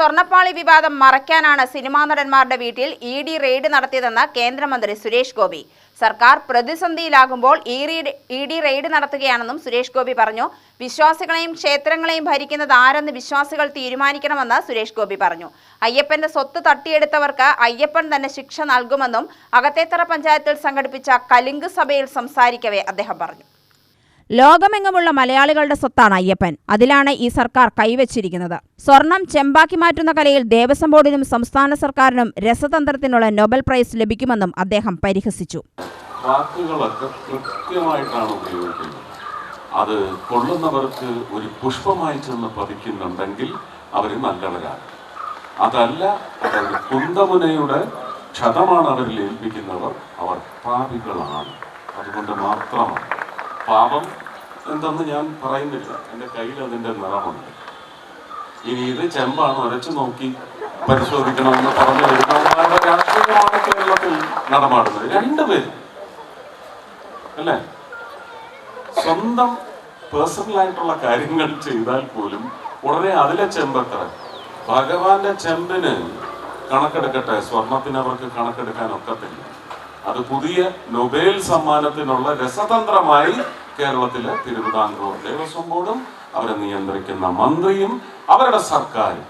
സ്വർണപ്പാളി വിവാദം മറയ്ക്കാനാണ് സിനിമാ നടന്മാരുടെ വീട്ടിൽ E D raid നടത്തിയതെന്ന് കേന്ദ്രമന്ത്രി സുരേഷ് ഗോപി. സർക്കാർ പ്രതിസന്ധിയിലാകുമ്പോൾ ഇ ഡി റെയ്ഡ് നടത്തുകയാണെന്നും സുരേഷ് ഗോപി പറഞ്ഞു. വിശ്വാസികളെയും ക്ഷേത്രങ്ങളെയും ഭരിക്കുന്നത് ആരെന്ന് വിശ്വാസികൾ തീരുമാനിക്കണമെന്ന് സുരേഷ് ഗോപി പറഞ്ഞു. അയ്യപ്പന്റെ സ്വത്ത് തട്ടിയെടുത്തവർക്ക് അയ്യപ്പൻ തന്നെ ശിക്ഷ നൽകുമെന്നും അകത്തേത്തറ പഞ്ചായത്തിൽ സംഘടിപ്പിച്ച കലിങ്ക് സഭയിൽ സംസാരിക്കവേ അദ്ദേഹം പറഞ്ഞു. ലോകമെങ്ങുമുള്ള മലയാളികളുടെ സ്വത്താണ് അയ്യപ്പൻ. അതിലാണ് ഈ സർക്കാർ കൈവച്ചിരിക്കുന്നത്. സ്വർണം ചെമ്പാക്കി മാറ്റുന്ന കലയിൽ ദേവസ്വം ബോർഡിനും സംസ്ഥാന സർക്കാരിനും രസതന്ത്രത്തിനുള്ള നോബൽ പ്രൈസ് ലഭിക്കുമെന്നും അദ്ദേഹം പരിഹസിച്ചു. വാക്കുകളൊക്കെ കൃത്യമായിട്ടാണ് ഉപയോഗിക്കുന്നത്. അത് കൊള്ളുന്നവർക്ക് ഒരു പുഷ്പമായി ചെന്ന് പതിക്കുന്നുണ്ടെങ്കിൽ അവർ നല്ലവരാണ്. അതല്ല അതൊരു കുന്തമുനയുടെ ക്ഷതമാണ് അവരിൽ ഏൽപ്പിക്കുന്നവർ അവർ പാപികളാണ്. അതുകൊണ്ട് മാത്രമാണ് പാപം എന്തെന്ന് ഞാൻ പറയുന്നില്ല. എന്റെ കയ്യിൽ അതിന്റെ നിറമുണ്ട് ഇനി ഇത് ചെമ്പാണ് ഉരച്ചു നോക്കി പരിശോധിക്കണമെന്ന് പറഞ്ഞു വരുന്നവന്മാരുടെ രാഷ്ട്രീയമാണ് കേരളത്തിൽ നടമാടുന്നത് രണ്ടുപേരും അല്ലേ? സ്വന്തം പേഴ്സണൽ ആയിട്ടുള്ള കാര്യങ്ങൾ ചെയ്താൽ പോലും ഉടനെ അതിലെ ചെമ്പത്ര ഭഗവാന്റെ ചെമ്പിന് കണക്കെടുക്കട്ടെ. സ്വർണത്തിന് അവർക്ക് കണക്കെടുക്കാൻ ഒക്കത്തില്ല. അത് പുതിയ നൊബേൽ സമ്മാനത്തിനുള്ള രസതന്ത്രമായി കേരളത്തിലെ തിരുവിതാംകൂർ ദേവസ്വം ബോർഡും അവരെ നിയന്ത്രിക്കുന്ന മന്ത്രിയും അവരുടെ സർക്കാരും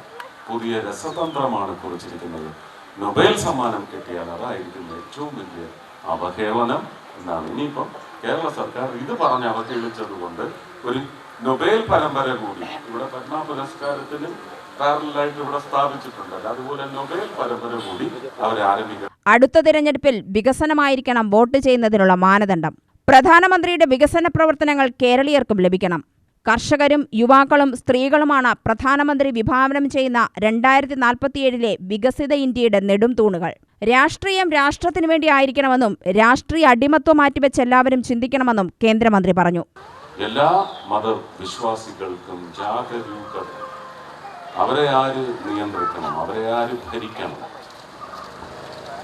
പുതിയ രസതന്ത്രമാണ് കുറിച്ചിരിക്കുന്നത്. നൊബേൽ സമ്മാനം കിട്ടിയാൽ അതായിരിക്കും ഏറ്റവും വലിയ അവഹേളനം എന്നാണ്. ഇനിയിപ്പം കേരള സർക്കാർ ഇത് പറഞ്ഞ് അവഹേളിച്ചത് കൊണ്ട് ഒരു നൊബേൽ പരമ്പര കൂടി ഇവിടെ പത്മ പുരസ്കാരത്തിനും പാരലായിട്ട് ഇവിടെ സ്ഥാപിച്ചിട്ടുണ്ട്. അതുപോലെ നൊബേൽ പരമ്പര കൂടി അവർ ആരംഭിക്കണം അടുത്ത തിരഞ്ഞെടുപ്പിൽ വികസനമായിരിക്കണം വോട്ട് ചെയ്യുന്നതിനുള്ള മാനദണ്ഡം. പ്രധാനമന്ത്രിയുടെ വികസന പ്രവർത്തനങ്ങൾ കേരളീയർക്കും ലഭിക്കണം. കർഷകരും യുവാക്കളും സ്ത്രീകളുമാണ് പ്രധാനമന്ത്രി വിഭാവനം ചെയ്യുന്ന രണ്ടായിരത്തി നാൽപ്പത്തിയേഴിലെ വികസിത ഇന്ത്യയുടെ നെടും തൂണുകൾ. രാഷ്ട്രീയം രാഷ്ട്രത്തിനു വേണ്ടി ആയിരിക്കണമെന്നും രാഷ്ട്രീയ അടിമത്വം മാറ്റിവെച്ച് എല്ലാവരും ചിന്തിക്കണമെന്നും കേന്ദ്രമന്ത്രി പറഞ്ഞു. എല്ലാ മതവിശ്വാസികൾക്കും ജാഗരൂകത അവരെ ആര് നിയന്ത്രിക്കണം അവരെ ആര് ഭരിക്കണം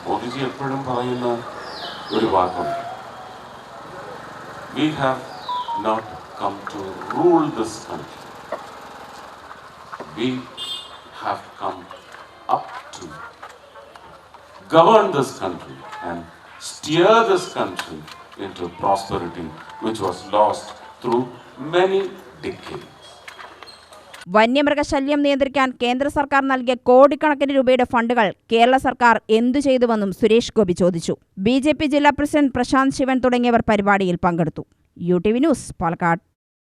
മോദിജി എപ്പോഴും പറയുന്ന ഒരു വാക്കുണ്ട് we have not come to rule this country we have come up to govern this country and steer this country into prosperity which was lost through many decades. വന്യമൃഗശല്യം നിയന്ത്രിക്കാൻ കേന്ദ്ര സർക്കാർ നൽകിയ കോടിക്കണക്കിന് രൂപയുടെ ഫണ്ടുകൾ കേരള സർക്കാർ എന്തു ചെയ്തുവെന്നും സുരേഷ് ഗോപി ചോദിച്ചു. ബി ജില്ലാ പ്രസിഡന്റ് പ്രശാന്ത് ശിവൻ തുടങ്ങിയവർ പരിപാടിയിൽ പങ്കെടുത്തു. U T V news Palakkad.